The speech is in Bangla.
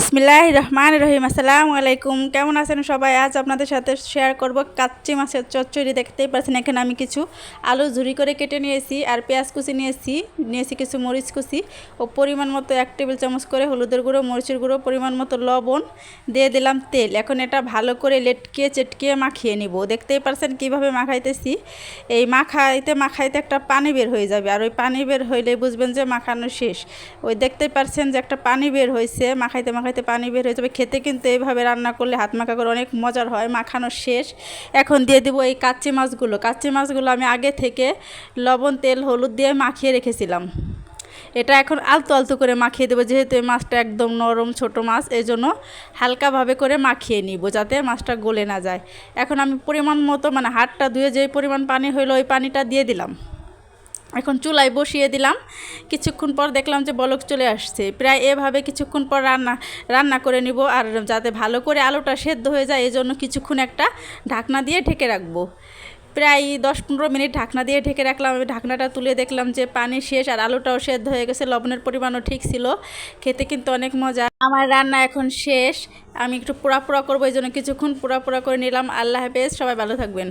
ইসমিল্লাহ রহমান রহিম আসসালামু আলাইকুম কেমন আছেন সবাই? আজ আপনাদের সাথে শেয়ার করব কাচ্চি মাছের চচ্চড়ি। দেখতেই পাচ্ছেন, এখানে আমি কিছু আলু ঝুরি করে কেটে নিয়েছি আর পেঁয়াজ কুচি নিয়েছি নিয়েছি কিছু মরিচ কুচি ও পরিমাণ মতো এক টেবিল চামচ করে হলুদের গুঁড়ো, মরিচের গুঁড়ো, পরিমাণ মতো লবণ, দিয়ে দিলাম তেল। এখন এটা ভালো করে লেটকিয়ে চেটকিয়ে মাখিয়ে নিব। দেখতেই পারছেন কীভাবে মাখাইতেছি। এই মাখাইতে মাখাইতে একটা পানি বের হয়ে যাবে আর ওই পানি বের হইলে বুঝবেন যে মাখানো শেষ। ওই দেখতেই পারছেন যে একটা পানি বের হয়েছে মাখাইতে মাখাইতে পানি বের হয়ে যাবে। খেতে কিন্তু এইভাবে রান্না করলে হাত মাখা করে অনেক মজার হয়, মাখানো শেষ। এখন দিয়ে দেবো এই কাচ্চি মাছগুলো। কাচ্চি মাছগুলো আমি আগে থেকে লবণ, তেল, হলুদ দিয়ে মাখিয়ে রেখেছিলাম। এটা এখন আলতো আলতো করে মাখিয়ে দেবো, যেহেতু এই মাছটা একদম নরম ছোট মাছ এই জন্য হালকাভাবে করে মাখিয়ে নিব যাতে মাছটা গলে না যায়। এখন আমি পরিমাণ মতো মানে হাতটা ধুয়ে যেই পরিমাণ পানি হইল, ওই পানিটা দিয়ে দিলাম। এখন চুলায় বসিয়ে দিলাম। কিছুক্ষণ পর দেখলাম যে বলক চলে আসছে। প্রায় এভাবে কিছুক্ষণ পর রান্না রান্না করে নিব আর যাতে ভালো করে আলুটা সেদ্ধ হয়ে যায় এই জন্য কিছুক্ষণ একটা ঢাকনা দিয়ে ঢেকে রাখব। প্রায় দশ পনেরো মিনিট ঢাকনা দিয়ে ঢেকে রাখলাম। আমি ঢাকনাটা তুলে দেখলাম যে পানি শেষ আর আলুটাও সেদ্ধ হয়ে গেছে। লবণের পরিমাণও ঠিক ছিল। খেতে কিন্তু অনেক মজা। আমার রান্না এখন শেষ। আমি একটু পোড়া পোড়া করব এই জন্য কিছুক্ষণ পোড়া পোড়া করে নিলাম। আল্লাহ হাফেজ। সবাই ভালো থাকবেন।